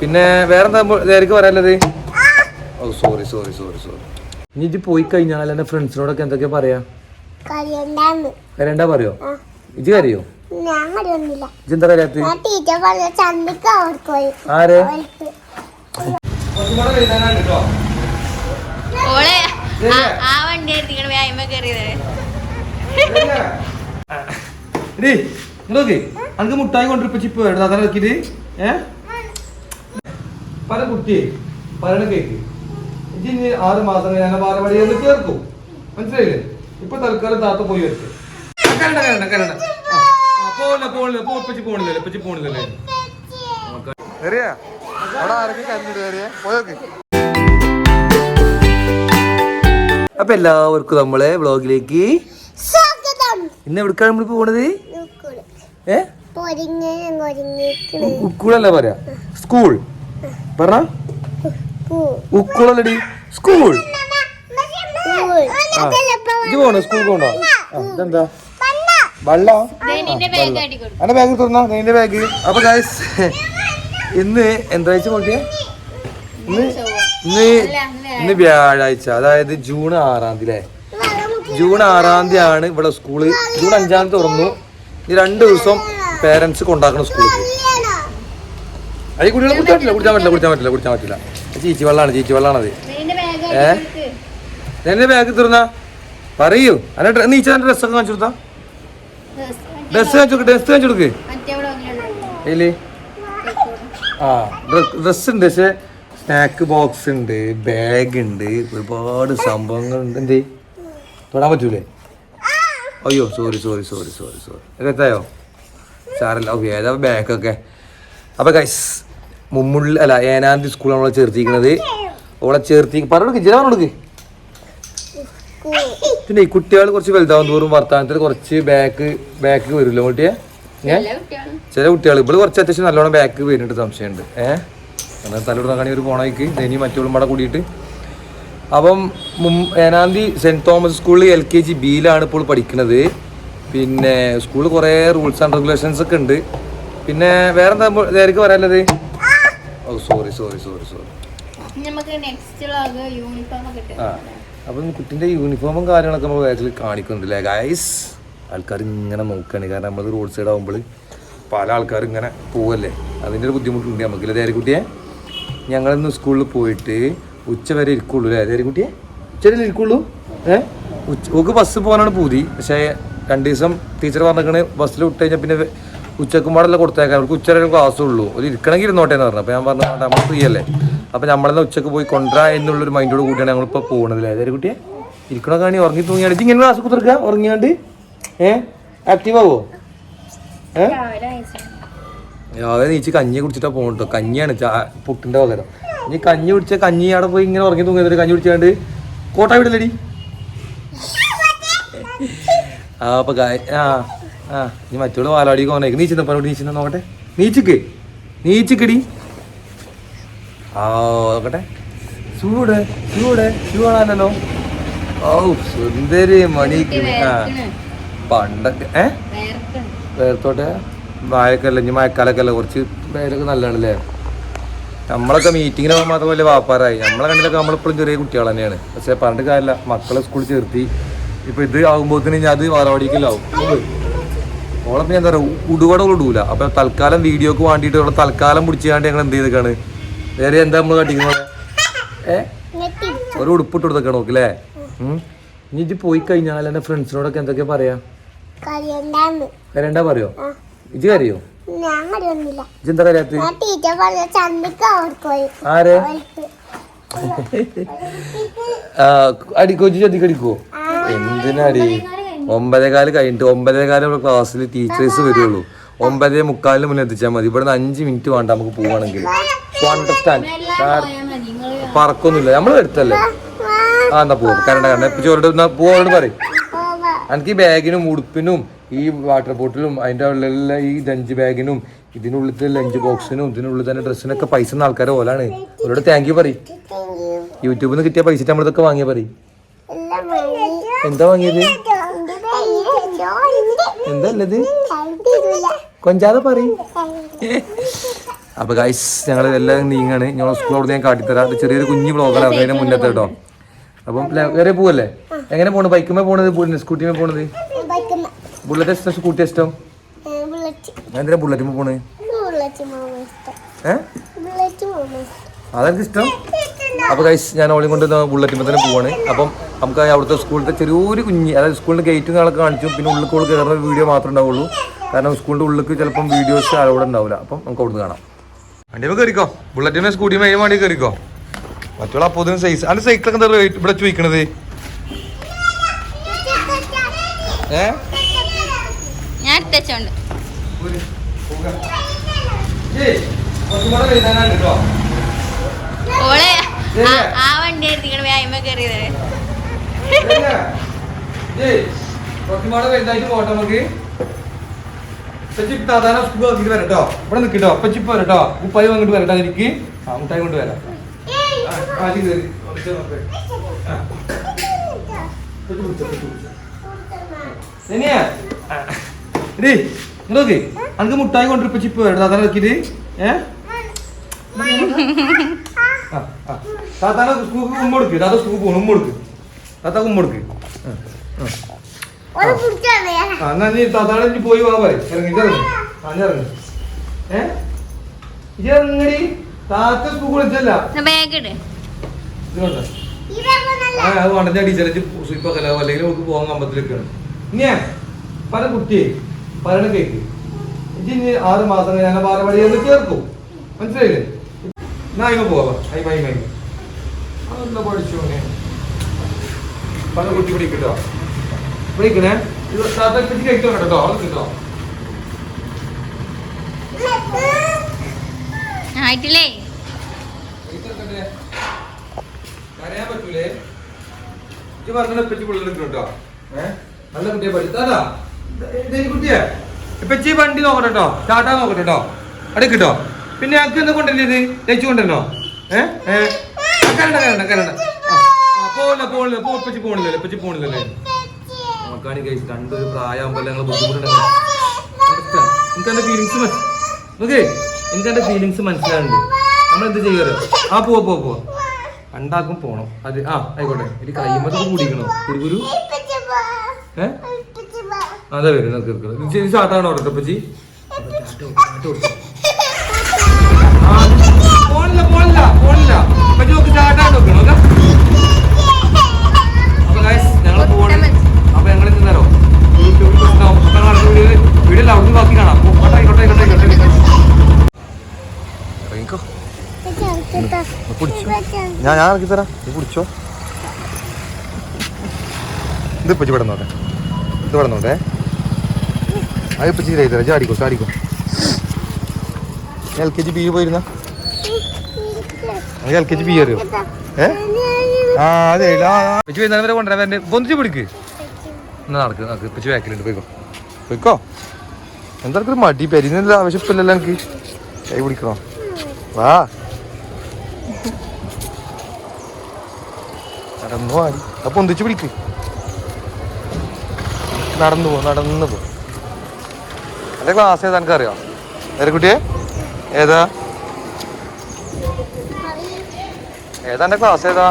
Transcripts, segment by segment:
പിന്നെ വേറെന്താ നേരക്ക് പറയാനുള്ളത്? ഓ സോറി സോറി സോറി സോറി ഇനി ഇത് പോയി കഴിഞ്ഞാൽ എന്റെ ഫ്രണ്ട്സിനോടൊക്കെ എന്തൊക്കെയാ പറയാ? കരണ്ടാ പറയോ? ഇത് കരയോ? എന്താ കരയാത്ത ആര്? ഓളെ ആ- വണ്ടി എടുത്തിങ്ങനെ വ്യായാമ കയറിയത്. എടീ, ഇങ്ങട് നോക്ക്. അനക്ക് മുട്ടായി കൊണ്ടിരിപ്പിച്ചിപ്പോ അതാണ് നോക്കിട്ട് ഏ? പല കുട്ടിയെ പറയണ കേക്ക്. ഇനി ആറ് മാസം ഞാൻ ബാലവാടി എന്ന് ചേർക്കും. മനസ്സിലായില്ലേ? ഇപ്പൊ തൽക്കാലം താത്ത പോയി വരട്ടെ. കരണ്ട കരണ്ട കരണ്ട. പോണില്ല പോണില്ല. പോ ഇപ്പച്ചി പോണില്ലല്ലോ ഇപ്പച്ചി പോണില്ലല്ലേ. അറിയാ അവിടെ ആരൊക്കെ കരഞ്ഞിട്ട് കയറിയേ പോയോക്കെ അപ്പൊ എല്ലാവർക്കും നമ്മളെ വ്ളോഗിലേക്ക് ഇന്ന് എവിടേക്കാണ് നമ്മൾ പോണത്. ഏ. ഉക്കൂളല്ല പറയാ. സ്കൂൾ. പറഞ്ഞ. ഉക്കൂളല്ലടി. സ്കൂൾ. ഇത് പോണോ? സ്കൂൾ പോണോ? ഇതെന്താ? വള്ള. നിന്റെ ബാഗ് തുറന്നോ നിന്റെ ബാഗ് അപ്പൊ ഗായ്സ് ഇന്ന് എന്താഴ്ച പോട്ടിയ ഇന്ന് ഇന്ന് ഇന്ന് വ്യാഴാഴ്ച. അതായത് ജൂൺ ആറാം തീയതി അല്ലേ? ജൂൺ ആറാം തീയതി ആണ് ഇവിടെ സ്കൂൾ. ജൂൺ അഞ്ചാം തീയതി തുറന്നു. ഈ രണ്ട് ദിവസം പേരൻസ് കൊണ്ടാക്കണം സ്കൂളിൽ. അത് കുടികളെ കുടിച്ചാൻ പറ്റില്ല കുടിക്കാൻ പറ്റില്ല കുടിക്കാൻ പറ്റില്ല കുടിക്കാൻ പറ്റില്ല. ചീച്ചി വെള്ളമാണ് ചീച്ചി വെള്ളമാണത് ഏ? എന്റെ ബാഗ് തീർന്ന പറയൂ. അല്ല നീച്ച ഡ്രസ്സൊക്കെ കാണിച്ചു കൊടുത്താ? ഡ്രസ്സ് കാണിച്ചു ഡ്രസ് ഡ്രസ്സ് കാണിച്ചു കൊടുക്ക്. ആ ഡ്രസ് ഉണ്ട് പക്ഷെ സ്നാക്ക് ബോക്സ് ഉണ്ട് ബാഗ് ഉണ്ട് ഒരുപാട് സംഭവങ്ങളുണ്ട് എന്ത്? തൊടാൻ പറ്റൂലേ? അയ്യോ sorry sorry sorry sorry sorry എത്തായോ സാറല്ല ഓക്കെ ഏതാ ബാഗൊക്കെ അപ്പൊ ഗൈസ് മുമ്മുള്ളിൽ അല്ല ഏനാന്തി സ്കൂളാണ് നമ്മളെ ചേർത്തിരിക്കുന്നത് ഓളെ ചേർത്തി പറഞ്ഞു ജില്ല പറഞ്ഞു. പിന്നെ ഈ കുട്ടികൾ കുറച്ച് വലുതാവും തോറും വർത്താനത്തിൽ കുറച്ച് ബാക്ക് ബാക്ക് വരുമല്ലോ കുട്ടിയെ ചില കുട്ടികൾ. ഇവിടെ കുറച്ച് അത്യാവശ്യം നല്ലോണം ബാക്ക് വരുന്നുണ്ട് സംശയമുണ്ട്. ഏഹ് അങ്ങനെ തലോട് നോക്കണി ഒരു പോണേക്ക് ഇനി മറ്റോളും പാടെ കൂടിയിട്ട്. അപ്പം ഏനാന്തി സെന്റ് തോമസ് സ്കൂളിൽ എൽ കെ ജി ബിയിലാണ് ഇപ്പോൾ പഠിക്കുന്നത് പിന്നെ സ്കൂളിൽ കുറേ റൂൾസ് ആൻഡ് റെഗുലേഷൻസ് ഒക്കെ ഉണ്ട്. പിന്നെ വേറെന്താ നേരക്ക് പറയാനുള്ളത്? ഓ സോറി സോറി സോറി സോറി നമുക്ക് നെക്സ്റ്റ് വ്ളോഗ് യൂണിഫോം ഒക്കെ ആ അപ്പം കുട്ടിന്റെ യൂണിഫോമും കാര്യങ്ങളൊക്കെ നമ്മൾ ബാക്കിൽ കാണിക്കുന്നുണ്ട് അല്ലേ ഗൈസ് ആൾക്കാർ ഇങ്ങനെ നോക്കുകയാണ് കാരണം നമ്മൾ റോഡ് സൈഡ് ആകുമ്പോൾ പല ആൾക്കാർ ഇങ്ങനെ പോവല്ലേ? അതിന്റെ ഒരു ബുദ്ധിമുട്ടുണ്ട് നമുക്കില്ല ദേരിക്കുട്ടിയെ ഞങ്ങളിന്ന് സ്കൂളിൽ പോയിട്ട് ഉച്ച വരെ ഇരിക്കുള്ളൂ അല്ലേ ദേരിക്കുട്ടിയെ ഉച്ച വരെ ഇരിക്കുള്ളൂ? ഏ? ഉച്ച ഓക്ക് ബസ് പോകാനാണ് പൂതി. പക്ഷേ രണ്ട് ദിവസം ടീച്ചർ പറഞ്ഞേക്കണ് ബസ്സിൽ വിട്ട് കഴിഞ്ഞാൽ പിന്നെ ഉച്ചക്കും പാടല്ല കൊടുത്തേക്കാം അവർക്ക് ഉച്ച വരെ ഉള്ളൂ. ഒരു ഇരിക്കണമെങ്കിൽ ഇരുന്നോട്ടെ എന്ന് പറഞ്ഞു. അപ്പോൾ ഞാൻ പറഞ്ഞു നമ്മൾ ഫ്രീ അല്ലേ? അപ്പോൾ നമ്മളെന്നാ ഉച്ചയ്ക്ക് പോയി കൊണ്ടുവരാ എന്നുള്ളൊരു മൈൻഡോട് കൂടിയാണ് ഞങ്ങളിപ്പോൾ പോകുന്നത് അതായത് കുട്ടിയെ? ഇരിക്കണ കാണി ഉറങ്ങി തൂങ്ങിയാണ് ഇങ്ങനെ ക്ലാസ് കുത്തിർക്കുക ഉറങ്ങിയാണ്ട്? ഏ? ആക്റ്റീവ് ആവോ? ഏ? നീച്ച് കഞ്ഞി കുടിച്ചിട്ടാ പോകണ്ടോ കഞ്ഞിയാണ് പുട്ടിന്റെ പകരം. ഇനി കഞ്ഞി കുടിച്ച കഞ്ഞി അവിടെ പോയി ഇങ്ങനെ ഉറങ്ങി തൂങ്ങിയത് കഞ്ഞി കുടിച്ചാണ്ട് കോട്ട വിടില്ലടി. ആ അപ്പൊ ആ. ആ ഇനി മറ്റോൾ വാലാടിക്ക് പോകാനേക്ക് നീച്ചിന്ന പറഞ്ഞോട്ട് നീച്ചിന്ന നോക്കട്ടെ. നീച്ചിക്ക് നീച്ചിക്കടി. ആ നോക്കട്ടെ. ചൂട് ചൂട് ചൂടാണല്ലോ. ഓ സുന്ദരി മണിക്ക്. ആ പണ്ടൊക്കെ ഏ? വേർത്തോട്ടെ. വാഴക്കല്ല ഇനി മഴക്കാലൊക്കെ അല്ല കുറച്ച് പേരൊക്കെ നല്ലതാണല്ലേ നമ്മളൊക്കെ മീറ്റിങ്ങിന് പോകുമ്പോൾ മാത്രം വലിയ വാപ്പാറായി നമ്മളെ കണ്ടിലൊക്കെ നമ്മളിപ്പോഴും ചെറിയ കുട്ടികൾ തന്നെയാണ്. പക്ഷെ പറഞ്ഞിട്ട് കാര്യമില്ല. മക്കളെ സ്കൂളിൽ ചേർത്തി. ഇപ്പൊ ഇത് ആകുമ്പോഴത്തേന് ഞാൻ അത് വാറവാടിക്കലാവും ഓളപ്പം പിന്നെ എന്താ പറയുക ഉടുവടകൾ ഇടൂല. അപ്പൊ തൽക്കാലം വീഡിയോക്ക് വേണ്ടിയിട്ട് ഓളെ തൽക്കാലം പിടിച്ചാണ്ട് ഞങ്ങൾ എന്ത് ചെയ്തേക്കാണ്? വേറെ എന്താ നമ്മൾ കാട്ടിക്കുന്നത് ഏ? ഒരു ഒരു ഉടുപ്പിട്ട് കൊടുത്തേക്കാണ് നോക്കില്ലേ. ഇനി ഇത് പോയി കഴിഞ്ഞാൽ എന്റെ ഫ്രണ്ട്സിനോടൊക്കെ എന്തൊക്കെയാ പറയാ. കരണ്ടാ പറയോ? ഇത് ഇജ്ജ് കരയോ? കരയാത്ത? ആര്? അടിക്കോ അടിക്കോ? എന്തിനാടി? ഒമ്പതേകാൽ കഴിഞ്ഞിട്ട് ഒമ്പതേകാൽ ഇവിടെ ക്ലാസ്സിൽ ടീച്ചേഴ്സ് വരുള്ളൂ. ഒമ്പതേ മുക്കാലിന് മുന്നേ എത്തിച്ചാൽ മതി. ഇവിടെ നിന്ന് അഞ്ച് മിനിറ്റ് വേണ്ട നമുക്ക് പോവാണെങ്കിൽ അണ്ടർസ്റ്റാൻഡ് പറക്കൊന്നുമില്ല. നമ്മൾ എടുത്തല്ലേ? ആ എന്നാ പോവും കരണ്ട കരണ്ട. ഇപ്പൊ ചോറിട്ട് പോവാണ്ട് പറയും. എനിക്ക് ബാഗിനും ഉടുപ്പിനും ഈ വാട്ടർ ബോട്ടിലും അതിന്റെ ഉള്ളിലുള്ള ഈ ലഞ്ച് ബാഗിനും ഇതിനുള്ളിലത്തെ ലഞ്ച് ബോക്സിനും ഇതിനുള്ളിൽ തന്നെ ഡ്രസ്സിനൊക്കെ പൈസ ഉള്ള ആൾക്കാരെ ഓലാണ്. അവരോട് താങ്ക് യു പറയും. യൂട്യൂബിൽ നിന്ന് കിട്ടിയ പൈസ നമ്മളിതൊക്കെ വാങ്ങിയ പറയും. എന്താ വാങ്ങിയത്? ഉണ്ട്. കൊഞ്ചാത പറയും അപ്പോൾ ഗൈസ് ഞങ്ങൾ എല്ലാം നീങ്ങാണ്. ഞങ്ങൾ സ്കൂൾ അവിടെ ഞാൻ കാട്ടിത്തരാം. ചെറിയൊരു കുഞ്ഞു ബ്ലോഗാണ് അതിന്റെ മുന്നത്തെ കേട്ടോ. അപ്പം വേറെ പോവല്ലേ? എങ്ങനെ പോണത്? ബൈക്കുമേ പോണത്? സ്കൂട്ടിമേ പോണത്? ബുള്ളറ്റ് ഇഷ്ടം? സ്കൂട്ടി ഇഷ്ടം? ഞാൻ എന്തിനാ ബുള്ളറ്റുമേ പോണ് ബുള്ളറ്റ് മാമ ഇഷ്ടം. ഏഹ് ബുള്ളറ്റ് മാമ ഇഷ്ടം. അതെനിക്ക് ഇഷ്ടം. അപ്പോൾ ഗൈസ് ഞാൻ ഓളി കൊണ്ട് ബുള്ളറ്റിൽ തന്നെ പോവാണ്. അപ്പം നമുക്ക് അവിടുത്തെ സ്കൂളിലത്തെ ചെറിയൊരു കുഞ്ഞ് അതായത് സ്കൂളിന്റെ ഗേറ്റും കാര്യങ്ങളൊക്കെ കാണിച്ചു പിന്നെ ഉള്ളിൽ കൂടെ കയറുന്ന വീഡിയോ മാത്രമേ ഉണ്ടാവുള്ളൂ. കാരണം സ്കൂളിന്റെ ഉള്ളിൽ ചിലപ്പം വീഡിയോസ് അവിടെ ഉണ്ടാവില്ല. അപ്പം നമുക്ക് അവിടുന്ന് കാണാം. വണ്ടിയമ്മ കയറിക്കോ? ബുള്ളറ്റിനെ സ്കൂട്ടിയും അതിന് വേണ്ടി കയറിക്കോ? മറ്റുള്ള അപ്പോൾ സൈസ് അതിന്റെ സൈക്കിളൊക്കെ എന്താ ഇവിടെ ചോദിക്കണത്? ഏ? ഞാൻ ഓളെ ആ- ആ വണ്ടി എടുത്തിക്കണ വ്യായാമ കയറിയത്. കുറച്ചുപാടെ വലുതായിട്ട് പോട്ടെ നമുക്ക്. സാധാരണ സ്കൂൾ നോക്കിട്ട് വരട്ടോ. ഇവിടെ നിൽക്കട്ടോ ഇപ്പച്ചി ഇപ്പൊ വരട്ടോ. ഉപ്പായി വന്നിട്ട് വരട്ടോ എനിക്ക് ആ മുട്ടായി കൊണ്ട് വരാം. നോക്ക്. അനക്ക് മുട്ടായി കൊണ്ട് ഇപ്പച്ചി ഇപ്പൊ വരട്ടോ. സാധാരണ നോക്കിട്ട് ഏ. താത്താനെ സ്കൂൾക്ക് ഉമ്മ കൊടുക്ക്. താത്ത സ്കൂക്ക് പോണു. ഉമ്മ കൊടുക്ക്. താത്ത. ഒരു എന്നാ നീ താത്താടെ പോയി വാ പറയും. ഇറങ്ങി ഇറങ്ങി ആ ഞാൻ ഇറങ്ങി ഏ? ഇറങ്ങടി താത്ത സ്കൂളിൽ ഇതൊക്കെ ആ അത് വേണ്ട ടീച്ചറെ സൂയിപ്പാക്കല്ല അല്ലെങ്കിൽ നമുക്ക് പോകാൻ കമ്പത്തിലൊക്കെയാണ് ഇനിയാ പല കുട്ടിയെ പറയണ കേക്ക്. ഇനി ആറ് മാസം ഞാൻ ഞാൻ എന്ന് ചേർക്കും മനസ്സിലായില്ലേ? എന്നാ അയിമ പോവാ അയിമ അയിമ അതെന്താ പഠിച്ചോനെ? പല കുട്ടി പിടിക്കട്ടോ പിടിക്കണേ. ഇത് സാധാരണ പിടിച്ച് കഴിച്ചോ കേട്ടോ അവൾ കിട്ടോ. ആയിട്ടില്ലേ? കരയാൻ പറ്റൂലേ. പറഞ്ഞ കേട്ടോ ഏഹ് നല്ല കുട്ടിയെ കുട്ടിയെ. വണ്ടി നോക്കട്ടോ കേട്ടോ ചാട്ടാ അടുക്കിട്ടോ കേട്ടോ പിന്നെ എന്താ കൊണ്ടല്ലേ ഇത് തേച്ചു കൊണ്ടല്ലോ ഏഹ് ഏഹ് കരണ്ട കരണ്ട കരണ്ട. പോണില്ല പോണില്ല. പോ ഇപ്പച്ചി പോണില്ലല്ലോ ഇപ്പച്ചി പോണില്ലല്ലേ. നോക്കാണി കഴിച്ച് കണ്ടൊരു പ്രായമാകുമ്പോൾ ഞങ്ങൾ ബുദ്ധിമുട്ടുണ്ടെങ്കിൽ എനിക്ക് എന്റെ ഫീലിങ്സ് നോക്കേ എനിക്ക് എന്റെ ഫീലിങ്സ് മനസ്സിലാവുന്നുണ്ട്? നമ്മൾ എന്ത് ചെയ്യാറ് ആ പോവാ പോവാ പോവാ രണ്ടാക്കും പോണം. അത് ആ ആയിക്കോട്ടെ. ഇത് കയ്യുമ്പോ കൂടിക്കണോ? കുരുകുരു ഏഹ് അതെ വരും നമുക്ക് സാധാരണ ഇത് ശരി ചാട്ടാണോ അവിടെ പിടിച്ചോ. ഞാൻ ഞാൻ ഇറക്കി തരാം. ഇത് പിടിച്ചോ. ഇത് ഇപ്പൊ ഇവിടെ നോട്ടെ ഇത് ഇവിടെ നോട്ടെ അത് ഇപ്പൊ ചെയ്ത് തരാം ചാടിക്കോ. ചാടിക്കോ എൽ കെ ജി ബി പോയിരുന്ന? എൽ കെ ജി ബി അറിയോ ഏ? ആ അതെ ഇപ്പൊ വൈകുന്നേരം വരെ കൊണ്ടുവരാൻ വരണ്ടേ. പൊന്തിച്ച് പിടിക്ക്. എന്നാ നടക്ക് നടക്ക്. ഇപ്പൊ ബാക്കിലുണ്ട് പോയിക്കോ. പോയിക്കോ? എന്താ മടി പെരുന്നില്ല ആവശ്യമില്ലല്ലോ എനിക്ക്. കൈ പിടിക്കണോ? വാ. നടന്നു ആടി അപ്പൊ ഒന്നിച്ച് പിടിക്ക് നടന്നു പോ നടന്നു പോ. എന്റെ ക്ലാസ് ഏതാ എനിക്ക് അറിയാം നേരെ കുട്ടിയെ? ഏതാ? ഏതാ എന്റെ ക്ലാസ് ഏതാ?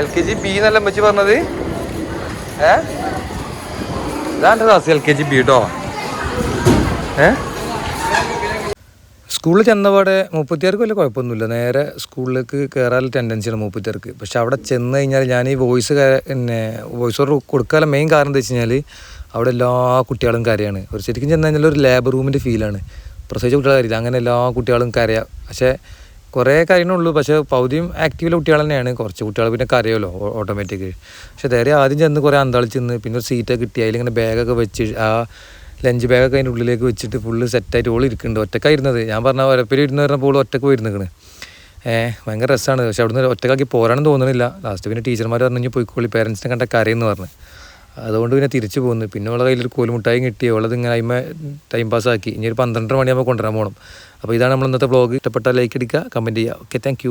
എൽ കെ ജി ബി എന്നല്ല അമ്മച്ചി പറഞ്ഞത്? ഏ? ഇതാ എന്റെ class L K G B കേട്ടോ ഏ? സ്കൂളിൽ ചെന്നപാടെ മുപ്പത്തിയാർക്ക് വലിയ കുഴപ്പമൊന്നുമില്ല. നേരെ സ്കൂളിലേക്ക് കയറാൻ ടെൻഡൻസിയാണ് മുപ്പത്തിയാർക്ക്. പക്ഷെ അവിടെ ചെന്ന് കഴിഞ്ഞാൽ ഞാൻ ഈ വോയിസ് പിന്നെ വോയിസ് ഓവർ കൊടുക്കാനുള്ള മെയിൻ കാരണം എന്താ വെച്ച് കഴിഞ്ഞാൽ അവിടെ എല്ലാ കുട്ടികളും കരയാണ്. ഒരു ശരിക്കും ചെന്ന് കഴിഞ്ഞാൽ ഒരു ലേബർ റൂമിന്റെ ഫീലാണ് പ്രസവിച്ച കുട്ടികളെ കരയില്ല. അങ്ങനെ എല്ലാ കുട്ടികളും കരയാം. പക്ഷേ കുറേ കാര്യങ്ങളുള്ളൂ പക്ഷേ പൗതിയും ആക്റ്റീവിലെ കുട്ടികൾ തന്നെയാണ്. കുറച്ച് കുട്ടികൾ പിന്നെ കരയുമല്ലോ ഓട്ടോമാറ്റിക് പക്ഷേ നേരെ ആദ്യം ചെന്ന് കുറേ അന്താളിച്ച് നിന്ന് പിന്നെ ഒരു സീറ്റൊക്കെ കിട്ടി. അതിലിങ്ങനെ ബാഗൊക്കെ വെച്ച് ആ ലഞ്ച് ബാഗൊക്കെ അതിന്റെ ഉള്ളിലേക്ക് വെച്ചിട്ട് ഫുള്ള് സെറ്റായിട്ട് ഓൾ ഇരിക്കുന്നുണ്ട്. ഒറ്റക്കായിരുന്നത് ഞാൻ പറഞ്ഞ ഒരപ്പിൽ ഇരുന്ന് പറഞ്ഞപ്പോൾ ഓൾ ഒറ്റയ്ക്ക് പോയിരുന്നിക്കണ് ഏഹ് ഭയങ്കര രസമാണ് പക്ഷെ അവിടുന്ന് ഒറ്റക്കാക്കി പോരാണെന്ന് തോന്നുന്നില്ല ലാസ്റ്റ് പിന്നെ ടീച്ചർമാർ പറഞ്ഞു പോയിക്കോളി. പേരൻസിനെ കണ്ട കരയെന്ന് പറഞ്ഞു. അതുകൊണ്ട് പിന്നെ തിരിച്ചു പോകുന്നു പിന്നെ അവളെ കയ്യിൽ ഒരു കോലുമുട്ടായും കിട്ടി. അവളത് ഇങ്ങനെ അതിമ ടൈം പാസ്സാക്കി ഇനി ഒരു പന്ത്രണ്ടര മണിയാകുമ്പോൾ കൊണ്ടുവരാൻ പോകണം അപ്പോൾ ഇതാണ് നമ്മൾ ഇന്നത്തെ ബ്ലോഗ് ഇഷ്ടപ്പെട്ടാൽ ലൈക്ക് അടിക്കുക കമന്റ് ചെയ്യുക. Okay thank